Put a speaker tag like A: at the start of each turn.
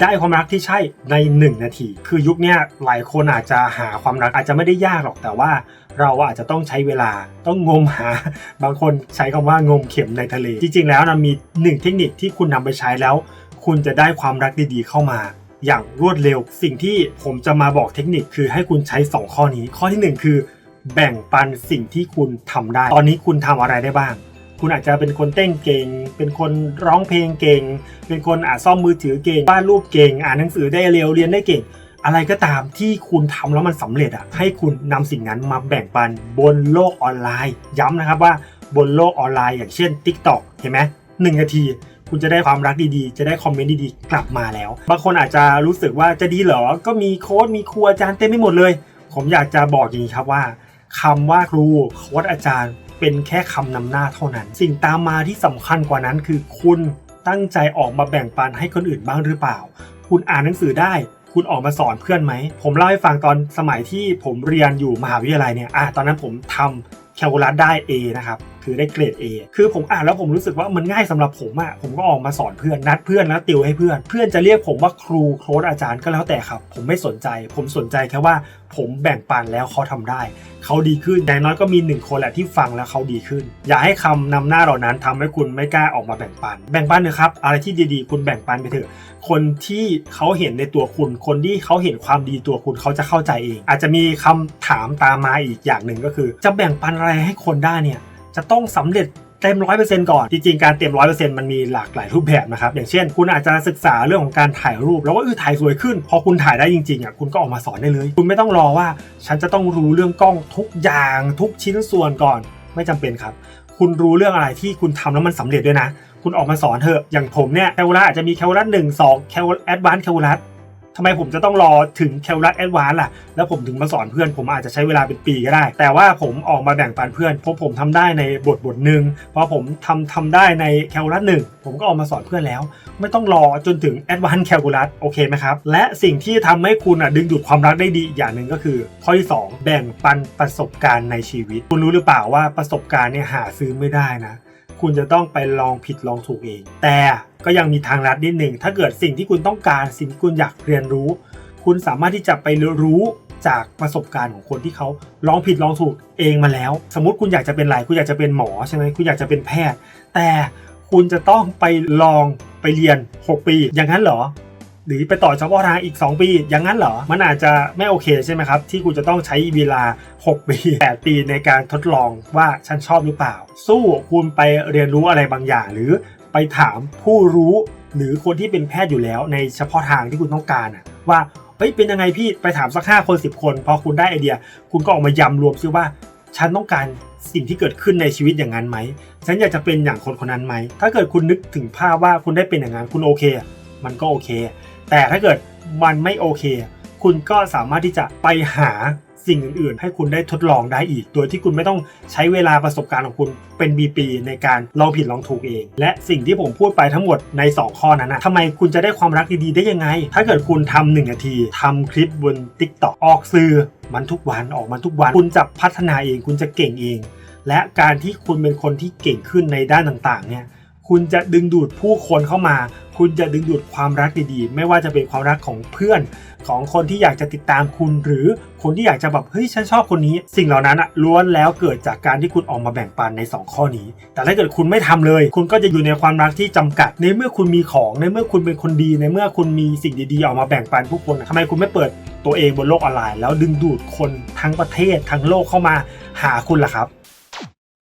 A: ได้ความรักที่ใช่ใน 1 นาที คือยุคนี้หลายคนอาจจะหาความรักอาจจะไม่ได้ยากหรอกแต่ว่า เราอาจจะต้องใช้เวลาต้องงมหา บางคนใช้คำว่างมเข็มในทะเล จริงๆ แล้วนะมีหนึ่งเทคนิคที่คุณนำไปใช้แล้ว คุณจะได้ความรักดีๆเข้ามา อย่างรวดเร็ว สิ่งที่ผมจะมาบอกเทคนิคคือให้คุณใช้ 2 ข้อนี้ ข้อทีหนึ่1 คือ แบ่งปันสิ่งที่คุณทำได้ ตอนนี้คุณทำอะไรได้บ้าง คุณอาจจะเป็นคนเต้นเก่ง เป็นคนร้องเพลงเก่ง เป็นคนอ่านซ่อมมือถือเก่งวาดรูปเก่ง อ่านหนังสือได้เร็วเรียนได้เก่ง อะไรก็ตามที่คุณทำแล้วมันสำเร็จอะให้คุณนำสิ่งนั้นมาแบ่งปันบนโลกออนไลน์ ย้ำนะครับว่าบนโลกออนไลน์ อย่างเช่น TikTok เห็นไหมหนึ่งนาทีคุณจะได้ความรักดีๆ จะได้คอมเมนต์ดีๆ กลับมาแล้ว บางคนอาจจะรู้สึกว่าจะดีเหรอ ก็มีโค้ดมีครูอาจารย์เต็มไปหมดเลย ผมอยากจะบอกอย่างนี้ครับว่าคำว่าครูโค้ดอาจารย์ เป็นแค่คำนำหน้าเท่านั้น สิ่งตามมาที่สำคัญกว่านั้นคือคุณตั้งใจออกมาแบ่งปันให้คนอื่นบ้างหรือเปล่า คุณอ่านหนังสือได้ คุณออกมาสอนเพื่อนไหม ผมเล่าให้ฟังตอนสมัยที่ผมเรียนอยู่มหาวิทยาลัยเนี่ยอะตอนนั้นผมทำแคลคูลัสได้ A นะครับ คือได้เกรด A คือผมอ่านแล้วผมรู้สึกว่ามันง่ายสำหรับผมอะ่ะ ผมก็ออกมาสอนเพื่อนนัดเพื่อนแล้วติวให้เพื่อน เพื่อนจะเรียกผมว่าครูโค้ดอาจารย์ก็แล้วแต่ครับ ผมไม่สนใจ ผมสนใจแค่ว่าผมแบ่งปันแล้วเขาทำได้ เขาดีขึ้นอย่างน้อยก็มีหนึ่งคนแหละที่ฟังแล้วเขาดีขึ้น อย่าให้คำนำหน้าเหล่านั้นทำให้คุณไม่กล้าออกมาแบ่งปัน แบ่งปันเถอะครับ อะไรที่ดีๆ คุณแบ่งปันไปเถอะ คนที่เขาเห็นในตัวคุณ คนที่เขาเห็นความดีตัวคุณเขาจะเข้าใจเอง อาจจะมีคำถามตามมาอีกอย่างหนึ่งก็คือ จะแบ่งปันอะไรให้คนได้เนี่ยจะต้องสำเร็จเต็มร้อยเปอร์เซ็นต์ก่อน จริงๆ การเต็มร้อยเปอร์เซ็นต์มันมีหลากหลายรูปแบบนะครับ อย่างเช่น คุณอาจจะศึกษาเรื่องของการถ่ายรูป แล้วว่าเออถ่ายสวยขึ้น พอคุณถ่ายได้จริงๆอะคุณก็ออกมาสอนได้เลย คุณไม่ต้องรอว่า ฉันจะต้องรู้เรื่องกล้องทุกอย่างทุกชิ้นส่วนก่อน ไม่จำเป็นครับ คุณรู้เรื่องอะไรที่คุณทำแล้วมันสำเร็จด้วยนะ คุณออกมาสอนเถอะ อย่างผมเนี่ยแคลคูลัสอาจจะมีแคลคูลัสหนึ่งสองแคลแอดวานซ์แคลคูลัส ทำไมผมจะต้องรอถึงแคลคูลัสแอดวานล่ะ แล้วผมถึงมาสอนเพื่อน ผมอาจจะใช้เวลาเป็นปีก็ได้ แต่ว่าผมออกมาแบ่งปันเพื่อนเพราะผมทำได้ในบทบทหนึ่งพอผมทำทำได้ในแคลคูลัสหนึ่งผมก็ออกมาสอนเพื่อนแล้ว ไม่ต้องรอจนถึงแอดวานแคลคูลัสโอเคไหมครับ และสิ่งที่ทำให้คุณอะดึงดูดความรักได้ดีอีกอย่างหนึ่งก็คือ ข้อที่ 2 แบ่งปันประสบการณ์ในชีวิต คุณรู้หรือเปล่าว่าประสบการณ์เนี่ยหาซื้อไม่ได้นะ คุณจะต้องไปลองผิดลองถูกเอง แต่ ก็ยังมีทางลัดนิดหนึ่งถ้าเกิดสิ่งที่คุณต้องการสิ่งที่คุณอยากเรียนรู้ คุณสามารถที่จะไปรู้จากประสบการณ์ของคนที่เขาลองผิดลองถูกเองมาแล้ว สมมติคุณอยากจะเป็นอะไรคุณอยากจะเป็นหมอใช่ไหมคุณอยากจะเป็นแพทย์ แต่คุณจะต้องไปลองไปเรียน 6 ปี อย่างนั้นเหรอ หรือไปต่อเฉพาะทางอีก 2 ปี อย่างนั้นเหรอ มันอาจจะไม่โอเคใช่ไหมครับ ที่คุณจะต้องใช้เวลา 6 ปี 8 ปีในการทดลองว่าฉันชอบหรือเปล่า สู้คุณไปเรียนรู้อะไรบางอย่าง หรือ ไปถามผู้รู้หรือคนที่เป็นแพทย์อยู่แล้ว ในเฉพาะทางที่คุณต้องการอะว่าเฮ้ยเป็นยังไงพี่ไปถามสักห้าคนสิบคน พอคุณได้ไอเดีย คุณก็ออกมายำรวมซิว่า ฉันต้องการสิ่งที่เกิดขึ้นในชีวิตอย่างนั้นไหมฉันอยากจะเป็นอย่างคนคนนั้นไหมถ้าเกิดคุณนึกถึงภาพว่าคุณได้เป็นอย่างนั้นคุณโอเค มันก็โอเค แต่ถ้าเกิดมันไม่โอเค คุณก็สามารถที่จะไปหา สิ่งอื่นๆ ให้คุณได้ทดลองได้อีก โดยที่คุณไม่ต้องใช้เวลาประสบการณ์ของคุณเป็นปีๆในการลองผิดลองถูกเอง และสิ่งที่ผมพูดไปทั้งหมดใน 2 ข้อนั้นนะทำไมคุณจะได้ความรักดีๆได้ยังไง ถ้าเกิดคุณทำหนึ่งนาทีทำคลิปบน TikTok ออกสื่อมันทุกวันออกมาทุกวัน คุณจะพัฒนาเองคุณจะเก่งเอง และการที่คุณเป็นคนที่เก่งขึ้นในด้านต่างๆเนี่ย คุณจะดึงดูดผู้คนเข้ามา คุณจะดึงดูดความรักดีๆ ไม่ว่าจะเป็นความรักของเพื่อน ของคนที่อยากจะติดตามคุณ หรือคนที่อยากจะแบบเฮ้ยฉันชอบคนนี้ สิ่งเหล่านั้นอะล้วนแล้วเกิดจากการที่คุณออกมาแบ่งปันใน 2 ข้อนี้ แต่ถ้าเกิดคุณไม่ทำเลย คุณก็จะอยู่ในความรักที่จำกัด ในเมื่อคุณมีของในเมื่อคุณเป็นคนดี ในเมื่อคุณมีสิ่งดีๆออกมาแบ่งปันผู้คนทำไมคุณไม่เปิดตัวเองบนโลกออนไลน์ แล้วดึงดูดคนทั้งประเทศทั้งโลกเข้ามาหาคุณล่ะครับ